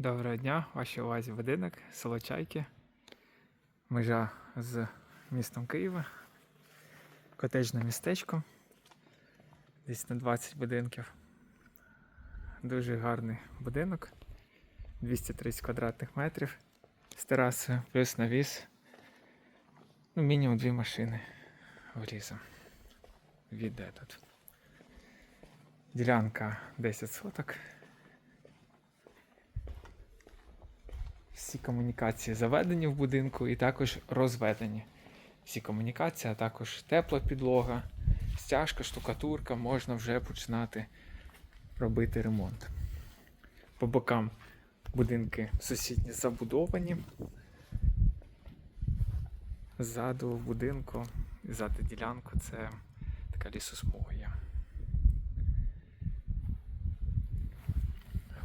Доброго дня, вашій увазі будинок, село Чайки, межа з містом Києва, котеджне містечко, десь на 20 будинків. Дуже гарний будинок, 230 квадратних метрів з терасою, плюс навіс. Ну, мінімум дві машини влізом. Віде тут. Ділянка 10 соток. Всі комунікації заведені в будинку і також розведені. Всі комунікації, а також тепла підлога, стяжка, штукатурка, можна вже починати робити ремонт. По бокам будинки сусідні забудовані. Ззаду в будинку, ззаду ділянку це така лісосмуга є.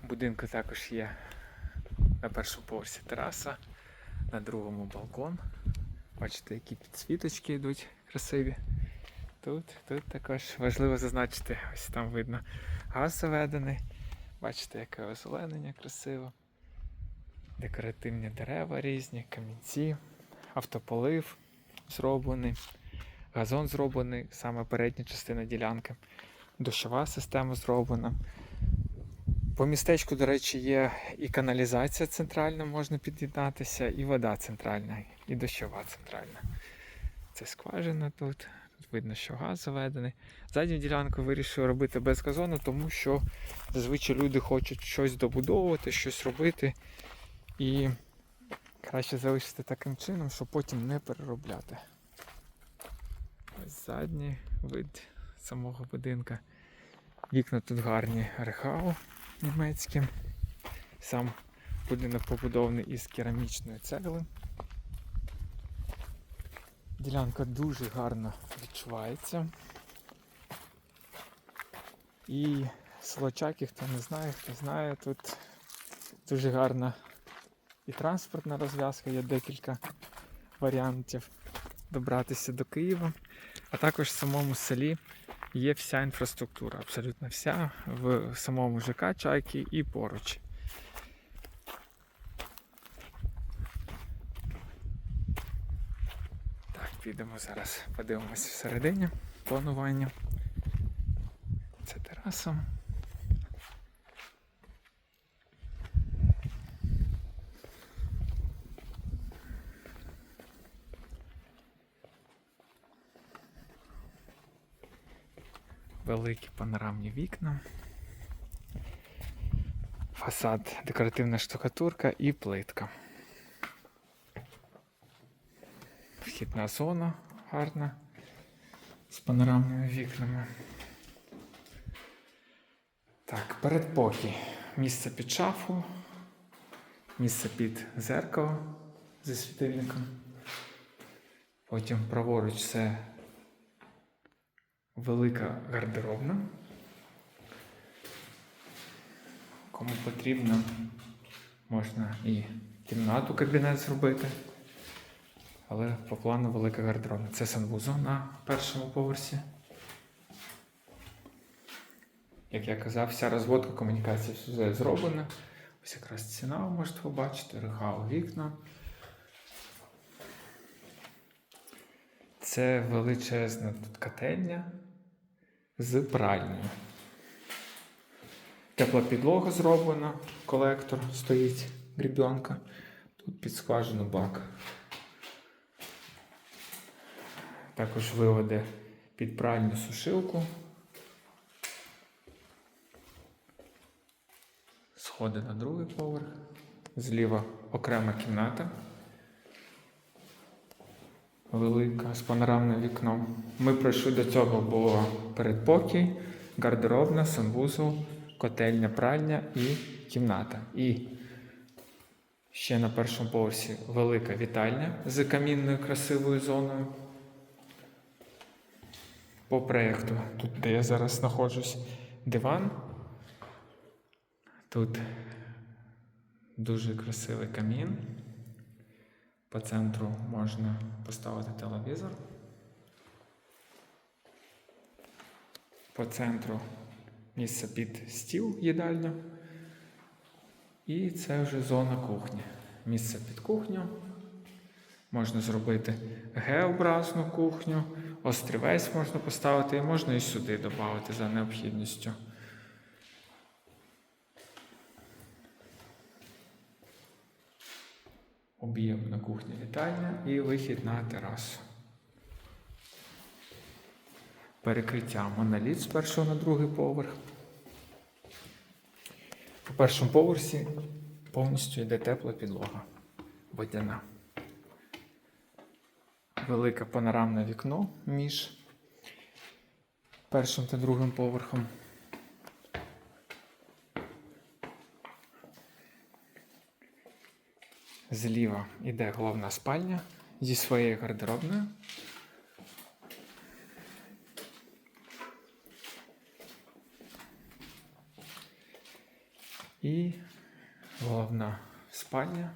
В будинку також є на першому поверсі тераса, на другому балкон. Бачите, які підсвіточки йдуть красиві. Тут, тут також важливо зазначити, ось там видно газ заведений. Бачите, яке озеленення красиво. Декоративні дерева різні, камінці, автополив зроблений, газон зроблений, саме передня частина ділянки, дощова система зроблена. По містечку, до речі, є і каналізація центральна, можна під'єднатися, і вода центральна, і дощова центральна. Це скважина тут. Видно, що газ заведений. Задню ділянку вирішив робити без газону, тому що зазвичай люди хочуть щось добудовувати, щось робити. І краще залишити таким чином, щоб потім не переробляти. Ось задній вид самого будинка. Вікна тут гарні рехау німецькі. Сам будинок побудований із керамічної цегли. Ділянка дуже гарно відчувається. І село Чаки, хто не знає, хто знає, тут дуже гарна і транспортна розв'язка, є декілька варіантів добратися до Києва. А також в самому селі є вся інфраструктура, абсолютно вся в самому ЖК Чайки і поруч. Так, підемо зараз, подивимось всередині планування. Це тераса. Великі панорамні вікна. Фасад, декоративна штукатурка і плитка. Вхідна зона гарна з панорамними вікнами. Так, передпокій. Місце під шафу, місце під зеркало зі світильником. Потім праворуч це велика гардеробна. Кому потрібно, можна і кімнату кабінет зробити. Але по плану велика гардеробна. Це санвузол на першому поверсі. Як я казав, вся розводка комунікації вже зроблена. Ось якраз ціна ви можете побачити, рехау вікна. Це величезна тут котельня з пральнею. Тепла підлога зроблена, колектор стоїть, грібенка. Тут під бак. Також виводи під пральну сушилку. Сходи на другий поверх. Зліва окрема кімната. Велика з панорамним вікном. Ми пройшли до цього було передпокій, гардеробна, санвузол, котельня, пральня і кімната. І ще на першому поверсі велика вітальня з камінною красивою зоною. По проєкту, тут, де я зараз знаходжусь, диван. Тут дуже красивий камін. По центру можна поставити телевізор. По центру місце під стіл їдальня. І це вже зона кухні. Місце під кухню. Можна зробити Г-образну кухню, острівець можна поставити, і можна і сюди додати за необхідністю. Об'ємна кухня вітальня і вихід на терасу. Перекриття моноліт з першого на другий поверх. По першому поверсі повністю йде тепла підлога водяна. Велике панорамне вікно між першим та другим поверхом. Зліва йде головна спальня зі своєю гардеробною. І головна спальня.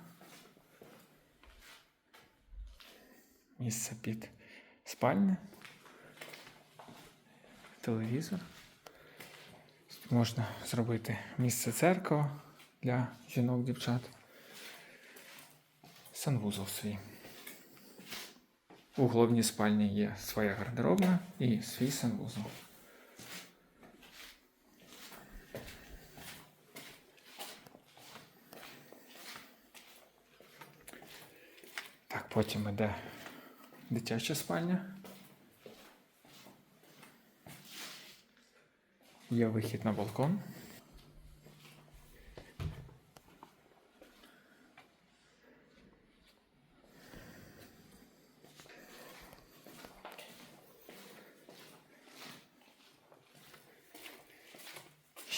Місце під спальню. Телевізор. Можна зробити місце церква для жінок, дівчат. Санвузол свій. У головній спальні є своя гардеробна і свій санвузол. Так, потім іде дитяча спальня. Є вихід на балкон.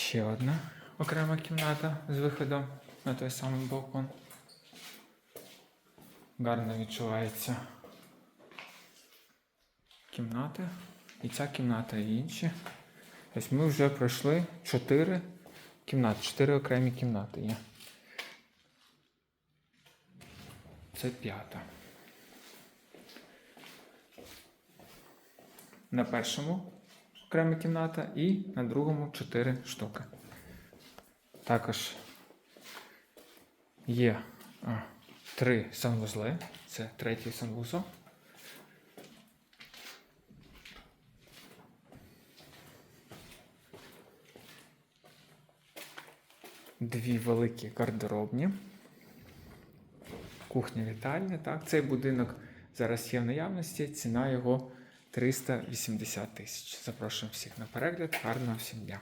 Ще одна окрема кімната з виходом на той самий балкон. Гарно відчувається кімнати. І ця кімната, і інші. Ось ми вже пройшли чотири кімнати, чотири окремі кімнати є. Це п'ята. На першому окрема кімната і на другому чотири штуки. Також є а, три санвузли. Це третій санвузол. Дві великі гардеробні. Кухня вітальня. Так, цей будинок зараз є в наявності. Ціна його 380 тисяч. Запрошуємо всіх на перегляд. Гарного всім дня!